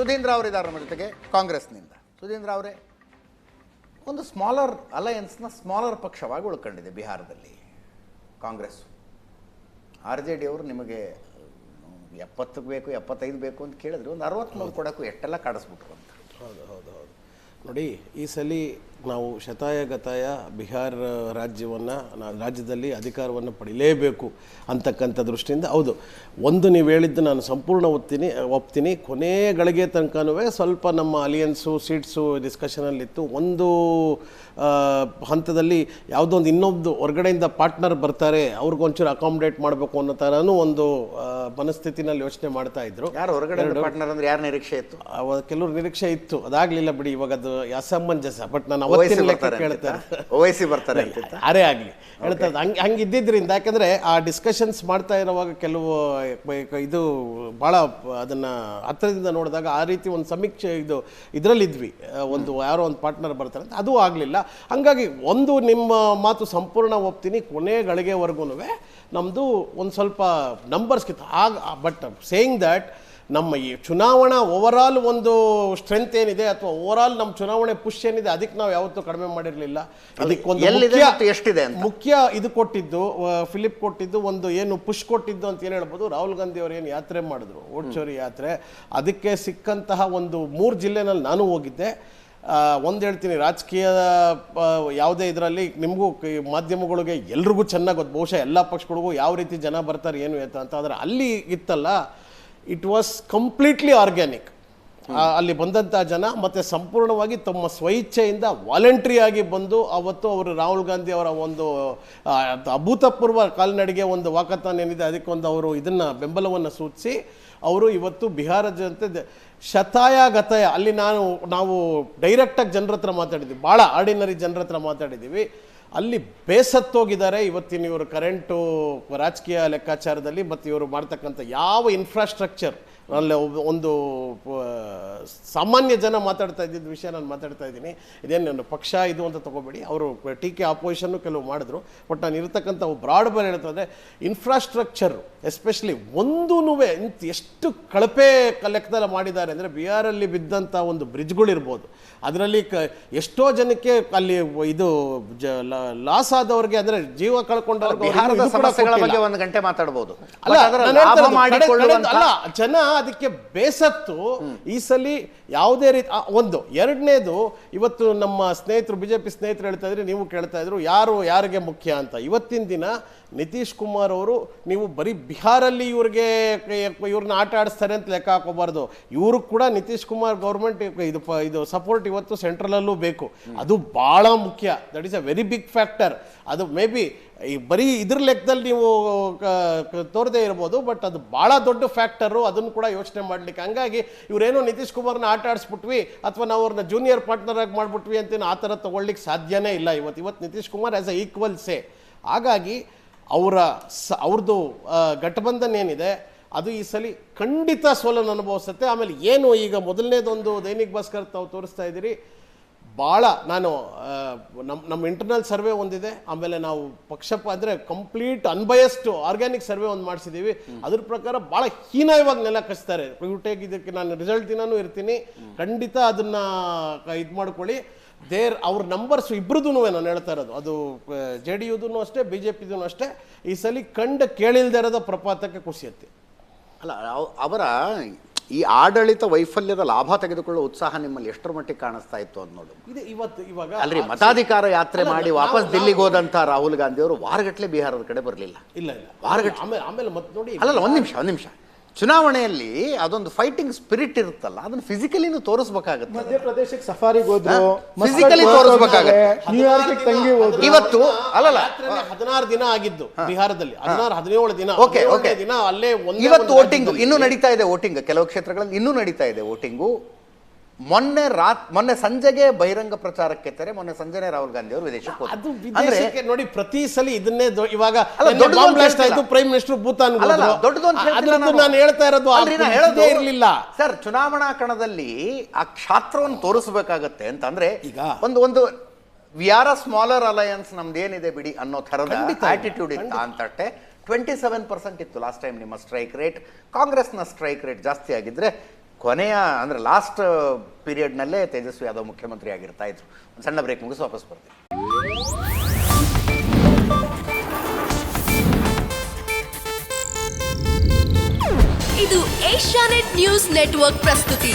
ಸುಧೀಂದ್ರ ಅವರಿದ್ದಾರೆ ನಮ್ಮ ಜೊತೆಗೆ, ಕಾಂಗ್ರೆಸ್ನಿಂದ. ಸುಧೀಂದ್ರ ಅವರೇ, ಒಂದು ಸ್ಮಾಲರ್ ಅಲಯನ್ಸ್ನ ಸ್ಮಾಲರ್ ಪಕ್ಷವಾಗಿ ಉಳ್ಕೊಂಡಿದೆ ಬಿಹಾರದಲ್ಲಿ. ಕಾಂಗ್ರೆಸ್ ಆರ್ ಜೆ ಡಿ ಅವರು ನಿಮಗೆ ಎಪ್ಪತ್ತಕ್ಕೆ ಬೇಕು, ಎಪ್ಪತ್ತೈದು ಬೇಕು ಅಂತ ಕೇಳಿದ್ರು ಒಂದು ಅರವತ್ತ್ಮೂರು ಕೊಡೋಕ್ಕೂ ಎಷ್ಟೆಲ್ಲ ಕಾಡಿಸ್ಬಿಟ್ರು ಅಂತ. ಹೌದು ಹೌದು ಹೌದು. ನೋಡಿ, ಈ ಸಲ ನಾವು ಶತಾಯ ಗತಾಯ ಬಿಹಾರ ರಾಜ್ಯವನ್ನು ರಾಜ್ಯದಲ್ಲಿ ಅಧಿಕಾರವನ್ನು ಪಡಿಲೇಬೇಕು ಅಂತಕ್ಕಂಥ ದೃಷ್ಟಿಯಿಂದ ಹೌದು. ಒಂದು ನೀವು ಹೇಳಿದ್ದು ನಾನು ಸಂಪೂರ್ಣ ಒಪ್ತೀನಿ ಒಪ್ತೀನಿ. ಕೊನೆ ಗಳಿಗೆ ತನಕನೂ ಸ್ವಲ್ಪ ನಮ್ಮ ಅಲಿಯನ್ಸು ಸೀಟ್ಸು ಡಿಸ್ಕಷನಲ್ಲಿತ್ತು ಒಂದು ಹಂತದಲ್ಲಿ ಯಾವುದೋ ಒಂದು ಇನ್ನೊಂದು ಹೊರಗಡೆಯಿಂದ ಪಾರ್ಟ್ನರ್ ಬರ್ತಾರೆ ಅವ್ರಿಗೊಂಚೂರು ಅಕಾಮಡೇಟ್ ಮಾಡಬೇಕು ಅನ್ನೋ ಥರನೂ ಒಂದು ಮನಸ್ಥಿತಿನಲ್ಲಿ ಯೋಚನೆ ಮಾಡ್ತಾ ಇದ್ರು. ಯಾರು ಹೊರಗಡೆ ಪಾರ್ಟ್ನರ್ ಅಂದ್ರೆ ಯಾರು ನಿರೀಕ್ಷೆ ಇತ್ತು? ಕೆಲವರು ಕೆಲವ್ರ ನಿರೀಕ್ಷೆ ಇತ್ತು. ಅದಾಗ್ಲಿಲ್ಲ ಬಿಡಿ ಇವಾಗ ಅದು ಅಸಮಂಜಸ. ಬಟ್ ನಾನು ಓವೈಸಿ ಬರ್ತಾರೆ? ಓವೈಸಿ ಬರ್ತಾರೆ ಯಾರೇ ಆಗಲಿ. ಹೇಳ್ತಾ ಇದ್ದೆ. ಹಂಗೆ ಹಂಗೆ ಇದ್ದಿದ್ರಿಂದ ಯಾಕಂದ್ರೆ ಆ ಡಿಸ್ಕಷನ್ಸ್ ಮಾಡ್ತಾ ಇರುವಾಗ ಕೆಲವು ಇದು ಭಾಳ ಅದನ್ನ ಹತ್ತಿರದಿಂದ ನೋಡಿದಾಗ ಆ ರೀತಿ ಒಂದು ಸಮೀಕ್ಷೆ ಇದು ಇದರಲ್ಲಿದ್ವಿ. ಒಂದು ಯಾರೋ ಒಂದು ಪಾರ್ಟ್ನರ್ ಬರ್ತಾರೆ ಅಂತ. ಅದು ಆಗಲಿಲ್ಲ. ಹಂಗಾಗಿ ಒಂದು ನಿಮ್ಮ ಮಾತು ಸಂಪೂರ್ಣ ಒಪ್ತೀನಿ. ಕೊನೆ ಗಳಿಗೆವರೆಗೂ ನಮ್ಮದು ಒಂದು ಸ್ವಲ್ಪ ನಂಬರ್ಸ್ಕಿತ್ತು ಆಗ ಬಟ್ ಸೇಯಿಂಗ್ ದ್ಯಾಟ್ ನಮ್ಮ ಈ ಚುನಾವಣಾ ಓವರಾಲ್ ಒಂದು ಸ್ಟ್ರೆಂತ್ ಏನಿದೆ ಅಥವಾ ಓವರಾಲ್ ನಮ್ಮ ಚುನಾವಣೆ ಪುಷ್ ಏನಿದೆ ಅದಕ್ಕೆ ನಾವು ಯಾವತ್ತೂ ಕಡಿಮೆ ಮಾಡಿರಲಿಲ್ಲ. ಅದಕ್ಕೊಂದು ಎಷ್ಟಿದೆ ಮುಖ್ಯ ಇದು ಕೊಟ್ಟಿದ್ದು ಫಿಲಿಪ್ ಕೊಟ್ಟಿದ್ದು ಒಂದು ಏನು ಪುಷ್ ಕೊಟ್ಟಿದ್ದು ಅಂತ ಏನು ಹೇಳ್ಬೋದು? ರಾಹುಲ್ ಗಾಂಧಿ ಅವರು ಏನು ಯಾತ್ರೆ ಮಾಡಿದ್ರು ಓಡ್ಚೋರಿ ಯಾತ್ರೆ. ಅದಕ್ಕೆ ಸಿಕ್ಕಂತಹ ಒಂದು ಮೂರು ಜಿಲ್ಲೆನಲ್ಲಿ ನಾನು ಹೋಗಿದ್ದೆ. ಒಂದು ಹೇಳ್ತೀನಿ ರಾಜಕೀಯ ಯಾವುದೇ ಇದರಲ್ಲಿ ನಿಮಗೂ ಮಾಧ್ಯಮಗಳಿಗೆ ಎಲ್ರಿಗೂ ಚೆನ್ನಾಗಿ ಗೊತ್ತು. ಬಹುಶಃ ಎಲ್ಲ ಪಕ್ಷಗಳಿಗೂ ಯಾವ ರೀತಿ ಜನ ಬರ್ತಾರೆ ಏನು ಎತ್ತ ಅಂತ. ಆದರೆ ಅಲ್ಲಿ ಇತ್ತಲ್ಲ ಇಟ್ ವಾಸ್ ಕಂಪ್ಲೀಟ್ಲಿ ಆರ್ಗ್ಯಾನಿಕ್ ಅಲ್ಲಿ ಬಂದಂಥ ಜನ ಮತ್ತೆ ಸಂಪೂರ್ಣವಾಗಿ ತಮ್ಮ ಸ್ವಇಚ್ಛೆಯಿಂದ ವಾಲಂಟ್ರಿ ಆಗಿ ಬಂದು ಅವತ್ತು ಅವರು ರಾಹುಲ್ ಗಾಂಧಿ ಅವರ ಒಂದು ಅಭೂತಪೂರ್ವ ಕಾಲ್ನಡಿಗೆ ಒಂದು ವಾಕತಾನ ಏನಿದೆ ಅದಕ್ಕೊಂದು ಅವರು ಇದನ್ನ ಬೆಂಬಲವನ್ನು ಸೂಚಿಸಿ ಅವರು ಇವತ್ತು ಬಿಹಾರ ಜನತೆ ಶತಾಯ ಗತಾಯ ಅಲ್ಲಿ ನಾನು, ನಾವು ಡೈರೆಕ್ಟಾಗಿ ಜನರ ಹತ್ರ ಮಾತಾಡಿದ್ವಿ. ಭಾಳ ಆರ್ಡಿನರಿ ಜನರ ಹತ್ರ ಮಾತಾಡಿದ್ದೀವಿ. ಅಲ್ಲಿ ಬೇಸತ್ತೋಗಿದ್ದಾರೆ. ಇವತ್ತಿನ ಇವರು ಕರೆಂಟು ರಾಜಕೀಯ ಲೆಕ್ಕಾಚಾರದಲ್ಲಿ ಮತ್ತು ಇವರು ಮಾಡ್ತಕ್ಕಂಥ ಯಾವ ಇನ್ಫ್ರಾಸ್ಟ್ರಕ್ಚರ್ ಅಲ್ಲಿ ಒಬ್ಬ- ಒಂದು ಸಾಮಾನ್ಯ ಜನ ಮಾತಾಡ್ತಾ ಇದ್ದಿದ್ದ ವಿಷಯ ನಾನು ಮಾತಾಡ್ತಾ ಇದ್ದೀನಿ. ಇದೇನು ನನ್ನ ಪಕ್ಷ ಇದು ಅಂತ ತಗೋಬೇಡಿ. ಅವರು ಟೀಕೆ ಆಪೋಸಿಷನ್ನು ಕೆಲವು ಮಾಡಿದ್ರು. ಬಟ್ ನಾನು ಇರತಕ್ಕಂಥ ಬ್ರಾಡ್ ಬೇರೆ ಹೇಳ್ತಂದರೆ ಇನ್ಫ್ರಾಸ್ಟ್ರಕ್ಚರ್ ಎಸ್ಪೆಷಲಿ ಒಂದೂ ಎಷ್ಟು ಕಳಪೆ ಲೆಕ್ಕದಲ್ಲಿ ಮಾಡಿದ್ದಾರೆ ಅಂದರೆ ಬಿಹಾರಲ್ಲಿ ಬಿದ್ದಂಥ ಒಂದು ಬ್ರಿಡ್ಜ್ಗಳಿರ್ಬೋದು ಅದರಲ್ಲಿ ಕ ಎಷ್ಟೋ ಜನಕ್ಕೆ ಅಲ್ಲಿ ಇದು ಜ ಲಾಸ್ ಆದವ್ರಿಗೆ ಅಂದರೆ ಜೀವ ಕಳ್ಕೊಂಡವ್ರಿಗೆ ಅವ್ರಿಗೆ ಬಿಹಾರದ ಸಮಸ್ಯೆಗಳ ಬಗ್ಗೆ ಒಂದು ಗಂಟೆ ಮಾತಾಡ್ಬೋದು. ಅಲ್ಲ ಜನ ಅದಕ್ಕೆ ಬೇಸತ್ತು ಈ ಸಲ ಯಾವುದೇ ರೀತಿ ಒಂದು. ಎರಡನೇದು, ಇವತ್ತು ನಮ್ಮ ಸ್ನೇಹಿತರು, ಬಿಜೆಪಿ ಸ್ನೇಹಿತರು ಹೇಳ್ತಾ ಇದ್ರೆ ನೀವು ಕೇಳ್ತಾ ಇದ್ರು, ಯಾರು, ಯಾರಿಗೆ ಮುಖ್ಯ ಅಂತ. ಇವತ್ತಿನ ದಿನ ನಿತೀಶ್ ಕುಮಾರ್ ಅವರು, ನೀವು ಬರೀ ಬಿಹಾರಲ್ಲಿ ಇವ್ರಿಗೆ ಇವ್ರನ್ನ ಆಟ ಆಡಿಸ್ತಾರೆ ಅಂತ ಲೆಕ್ಕ ಹಾಕೋಬಾರ್ದು. ಇವ್ರಿಗೆ ಕೂಡ ನಿತೀಶ್ ಕುಮಾರ್ ಗೌರ್ಮೆಂಟ್ ಇದು ಇದು ಸಪೋರ್ಟ್ ಇವತ್ತು ಸೆಂಟ್ರಲಲ್ಲೂ ಬೇಕು. ಅದು ಭಾಳ ಮುಖ್ಯ. That is a very big factor ಅದು ಮೇ ಬಿ ಈ ಬರೀ ಇದ್ರ ಲೆಕ್ಕದಲ್ಲಿ ನೀವು ತೋರದೇ ಇರ್ಬೋದು ಬಟ್ ಅದು ಭಾಳ ದೊಡ್ಡ ಫ್ಯಾಕ್ಟರು ಅದನ್ನು ಕೂಡ ಯೋಚನೆ ಮಾಡ್ಲಿಕ್ಕೆ. ಹಂಗಾಗಿ ಇವರೇನೋ ನಿತೀಶ್ ಕುಮಾರ್ನ ಆಟ ಆಡಿಸ್ಬಿಟ್ವಿ, ಅಥವಾ ನಾವು ಅವ್ರನ್ನ ಜೂನಿಯರ್ ಪಾರ್ಟ್ನರ್ ಆಗಿ ಮಾಡ್ಬಿಟ್ವಿ ಅಂತೇನು ಆ ಥರ ತಗೊಳ್ಲಿಕ್ಕೆ ಸಾಧ್ಯನೇ ಇಲ್ಲ ಇವತ್ತು. ಇವತ್ತು Nitish Kumar as a equal say ಹಾಗಾಗಿ ಅವರ ಸ ಅವ್ರದ್ದು ಗಠಬಂಧನ್ ಏನಿದೆ ಅದು ಈ ಸಲ ಖಂಡಿತ ಸೋಲನ್ನು ಅನುಭವಿಸುತ್ತೆ. ಆಮೇಲೆ ಏನು ಈಗ ಮೊದಲನೇದೊಂದು ದೈನಿಕ್ ಭಾಸ್ಕರ್ ತಾವು ತೋರಿಸ್ತಾ ಇದ್ದೀರಿ ಭಾಳ ನಾನು ನಮ್ಮ ನಮ್ಮ ಇಂಟರ್ನಲ್ ಸರ್ವೆ ಒಂದಿದೆ ಆಮೇಲೆ ನಾವು ಪಕ್ಷಪ ಅಂದರೆ ಕಂಪ್ಲೀಟ್ ಅನ್ಬಯಸ್ಡ್ ಆರ್ಗ್ಯಾನಿಕ್ ಸರ್ವೆ ಒಂದು ಮಾಡಿಸಿದ್ದೀವಿ ಅದ್ರ ಪ್ರಕಾರ ಭಾಳ ಹೀನಾಯವಾಗಿ ನೆಲ ಕಚ್ತಾರೆ. ಟೇಕ್ ಇದಕ್ಕೆ ನಾನು ರಿಸಲ್ಟ್ ದಿನಾನೂ ಇರ್ತೀನಿ. ಖಂಡಿತ ಅದನ್ನ ಇದು ಮಾಡ್ಕೊಳ್ಳಿ. ದೇರ್ ಅವ್ರ ನಂಬರ್ಸ್ ಇಬ್ಬರದೂ ನಾನು ಹೇಳ್ತಾ ಇರೋದು. ಅದು ಜೆ ಡಿ ಯುದೂ ಅಷ್ಟೇ ಬಿ ಜೆ ಪಿದೂ ಅಷ್ಟೇ ಈ ಸಲ ಕಂಡು ಕೇಳಿಲ್ದೇ ಇರೋದ ಪ್ರಪಾತಕ್ಕೆ ಕುಸಿಯುತ್ತೆ. ಅಲ್ಲ ಅವ್- ಅವರ ಈ ಆಡಳಿತ ವೈಫಲ್ಯದ ಲಾಭ ತೆಗೆದುಕೊಳ್ಳುವ ಉತ್ಸಾಹ ನಿಮ್ಮಲ್ಲಿ ಎಷ್ಟರ ಮಟ್ಟಿಗೆ ಕಾಣಿಸ್ತಾ ಇತ್ತು ಅಂತ ನೋಡು. ಇದು ಇವತ್ತು ಇವಾಗ ಅಲ್ರಿ ಮತಾಧಿಕಾರ ಯಾತ್ರೆ ಮಾಡಿ ವಾಪಸ್ ದಿಲ್ಲಿಗೆ ಹೋದಂತ ರಾಹುಲ್ ಗಾಂಧಿ ಅವರು ವಾರಗಟ್ಟಲೆ ಬಿಹಾರದ ಕಡೆ ಬರಲಿಲ್ಲ. ಇಲ್ಲ ಇಲ್ಲ. ವಾರಗಟ್ಟಲೆ ಆಮೇಲೆ ಆಮೇಲೆ ಮತ್ತೆ ನೋಡಿ ಅಲ್ಲ ಒಂದು ನಿಮಿಷ ಒಂದು ನಿಮಿಷ. ಚುನಾವಣೆಯಲ್ಲಿ ಅದೊಂದು ಫೈಟಿಂಗ್ ಸ್ಪಿರಿಟ್ ಇರುತ್ತಲ್ಲ ಅದನ್ನ ಫಿಸಿಕಲಿನೂ ತೋರಿಸಬೇಕಾಗುತ್ತೆ. ಮಧ್ಯಪ್ರದೇಶಕ್ಕೆ ಸಫಾರಿಗೆ ಹೋದ್ರು ಫಿಸಿಕಲಿ ತೋರಿಸ್ಬೇಕಾಗತ್ತೆ. ನ್ಯೂಯಾರ್ಕಿಗೆ ತಂಗಿ ಹೋದ್ರು. ಇವತ್ತು ಅಲ್ಲಲ್ಲ. ಹದಿನಾರು ದಿನ ಆಗಿದ್ದು ಬಿಹಾರದಲ್ಲಿ. ಹದಿನಾರು ಹದಿನೇಳು ದಿನ. ಓಕೆ ಓಕೆ ದಿನ ಅಲ್ಲೇ ಒಂದೇ ಇವತ್ತು ವೋಟಿಂಗ್ ಇನ್ನೂ ನಡೀತಾ ಇದೆ ವೋಟಿಂಗ್. ಕೆಲವು ಕ್ಷೇತ್ರಗಳಲ್ಲಿ ಇನ್ನೂ ನಡೀತಾ ಇದೆ ವೋಟಿಂಗು. ಮೊನ್ನೆ ರಾತ್ ಮೊನ್ನೆ ಸಂಜೆಗೆ ಬಹಿರಂಗ ಪ್ರಚಾರಕ್ಕೆ ತೆರೆ ಮೊನ್ನೆ ಸಂಜೆನೆ ರಾಹುಲ್ ಗಾಂಧಿ ಅವರು ವಿದೇಶಕ್ಕೆ ಅದು ನೋಡಿ ಪ್ರತಿ ಸಲ ಇದನ್ನೇ ದೊ- ಇವಾಗ ಅಲ್ಲ, ದೊಡ್ಡದು ಬಾಂಬ್ ಅಂತ ಬ್ಲಾಸ್ಟ್ ಹೇಳ್ತಿಲ್ಲ. ಆಯ್ತು ಪ್ರೈಮ್ ಮಿನಿಸ್ಟರ್ ಭೂತಾನ್ ಅಲ್ಲಲ್ಲ, ದೊಡ್ಡದು ಅಂತ ಹೇಳ್ತಿಲ್ಲ ನಾನು. ನಾನು ಹೇಳ್ತಾ ಇರೋದು ಅಲ್ರಿ, ನಾ ಹೇಳೋದು ಇರಲಿಲ್ಲ ಸರ್ ಚುನಾವಣಾ ಕಣದಲ್ಲಿ ಆ ಕ್ಷಾತ್ರವನ್ನು ತೋರಿಸಬೇಕಾಗತ್ತೆ ಅಂತ ಅಂದ್ರೆ ಈಗ ಒಂದು ಒಂದು we are a smaller alliance ನಮ್ದೇನಿದೆ ಬಿಡಿ ಅನ್ನೋ ಥರದ ಖಂಡಿತ. ಆಟಿಟ್ಯೂಡ್ ಇತ್ತು ಅಂತಟ್ಟೆ ಟ್ವೆಂಟಿ ಸೆವೆನ್ ಪರ್ಸೆಂಟ್ ಇತ್ತು ಲಾಸ್ಟ್ ಟೈಮ್ ನಿಮ್ಮ ಸ್ಟ್ರೈಕ್ ರೇಟ್ ಕಾಂಗ್ರೆಸ್ನ ಸ್ಟ್ರೈಕ್ ರೇಟ್ ಜಾಸ್ತಿ ಆಗಿದ್ರೆ ಕೊನೆಯ, ಅಂದರೆ ಲಾಸ್ಟ್ ಪೀರಿಯಡ್ನಲ್ಲೇ ತೇಜಸ್ವಿ ಯಾದವ್ ಮುಖ್ಯಮಂತ್ರಿ ಆಗಿರ್ತಾ ಇದ್ರು. ಒಂದು ಸಣ್ಣ ಬ್ರೇಕ್ ಮುಗಿಸಿ ವಾಪಸ್ ಬರ್ತೀವಿ ಇದು ಏಷ್ಯಾನೆಟ್ ನ್ಯೂಸ್ ನೆಟ್ವರ್ಕ್ ಪ್ರಸ್ತುತಿ.